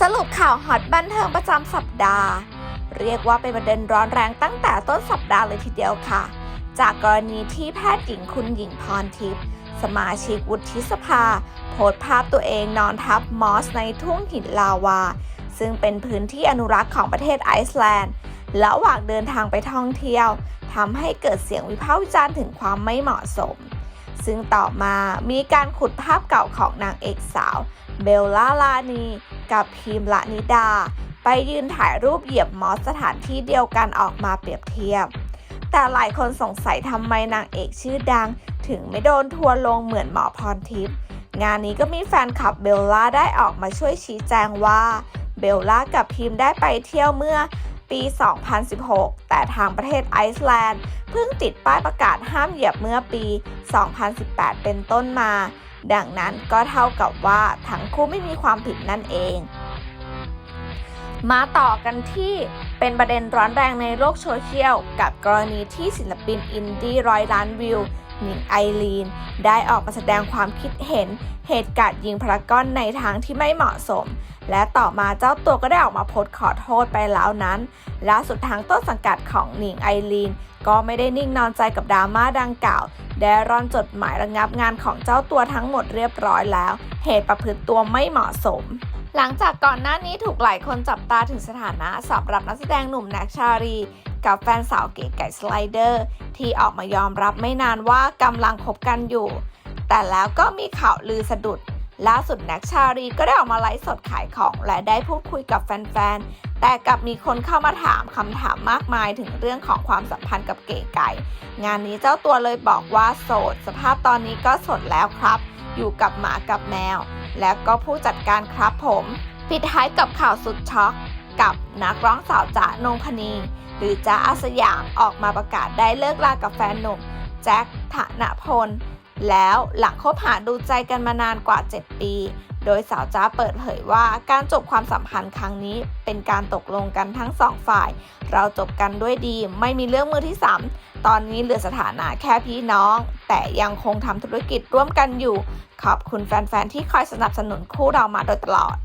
สรุปข่าวฮอตบันเทิงประจำสัปดาห์ เรียกว่าเป็นประเด็นร้อนแรงตั้งแต่ต้นสัปดาห์เลยทีเดียวค่ะ จากกรณีที่แพทย์หญิงคุณหญิงพรทิพย์สมาชิกวุฒิสภา โพสต์ภาพตัวเองนอนทับมอสในทุ่งหินลาวา ซึ่งเป็นพื้นที่อนุรักษ์ของประเทศไอซ์แลนด์ระหว่างเดินทางไปท่องเที่ยวทำให้เกิดเสียงวิพากษ์วิจารณ์ถึงความไม่เหมาะสม ซึ่งต่อมามีการขุดภาพเก่าของนางเอกสาว เบลล่าลานี กับพิมละนิดา ไปยืนถ่ายรูปเหยียบมอสสถานที่เดียวกันออกมาเปรียบเทียบ แต่หลายคนสงสัยทำไมนางเอกชื่อดัง ถึงไม่โดนทัวร์ลงเหมือนหมอพรทิพย์งานนี้ก็มีแฟนคลับเบลล่าได้ออกมาช่วยชี้แจงว่า เบลล่ากับพิมได้ไปเที่ยวเมื่อ ปี 2016 แต่ทางประเทศไอซ์แลนด์เพิ่งติดป้ายประกาศห้ามเหยียบเมื่อปี 2018 เป็นต้นมา ดังนั้นก็เท่ากับว่าทั้งคู่ไม่มีความผิดนั่นเอง มาต่อกันที่เป็นประเด็นร้อนแรงในโลกโซเชียลกับกรณีที่ศิลปินอินดี้ร้อยล้านวิว หนิงไอรีน ได้ออกมาแสดงความคิดเห็นเหตุการณ์ยิงพารากอนในทางที่ไม่เหมาะสม และต่อมาเจ้าตัวก็ได้ออกมาโพสต์ขอโทษไปแล้วนั้นล่าสุดทางต้นสังกัดของหนิงไอรีน ก็ไม่ได้นิ่งนอนใจกับดราม่าดังกล่าวได้ร่อนจดหมายระงับงานของเจ้าตัวทั้งหมดเรียบร้อยแล้ว เหตุประพฤติตัวไม่เหมาะสมหลังจากก่อนหน้านี้ถูกหลายคนจับตาถึงสถานะสำหรับนักแสดงหนุ่มแน็กชารี กับแฟนสาวเก๋ไก่สไลเดอร์ ที่ออกมายอมรับไม่นานว่ากำลังคบกันอยู่ แต่แล้วก็มีข่าวลือสะดุด ล่าสุดแน็กชารีก็ได้ออกมาไลฟ์สดขายของ และได้พูดคุยกับแฟนๆ แต่กลับมีคนเข้ามาถามคำถามมากมายถึงเรื่องของความสัมพันธ์กับเก๋ไก่ งานนี้เจ้าตัวเลยบอกว่าโสด สภาพตอนนี้ก็โสดแล้วครับ อยู่กับหมากับแมว แล้วก็ผู้จัดการครับผม ปิดท้ายกับข่าวสุดช็อก กับนักร้องสาวจ๋านงพนี หรือจ๊ะอาสยามออกมาประกาศได้เลิกลากับแฟนหนุ่มแจ็คธนพล แล้วหลังคบหาดูใจกันมานานกว่า 7 ปี โดยสาวจ้าเปิดเผยว่าการจบความสัมพันธ์ครั้งนี้ เป็นการตกลงกันทั้งสองฝ่าย เราจบกันด้วยดี ไม่มีเรื่องมือที่ 3 ตอนนี้เหลือสถานะแค่พี่น้อง แต่ยังคงทำธุรกิจร่วมกันอยู่ ขอบคุณแฟนๆที่คอยสนับสนุนคู่เรามาโดยตลอด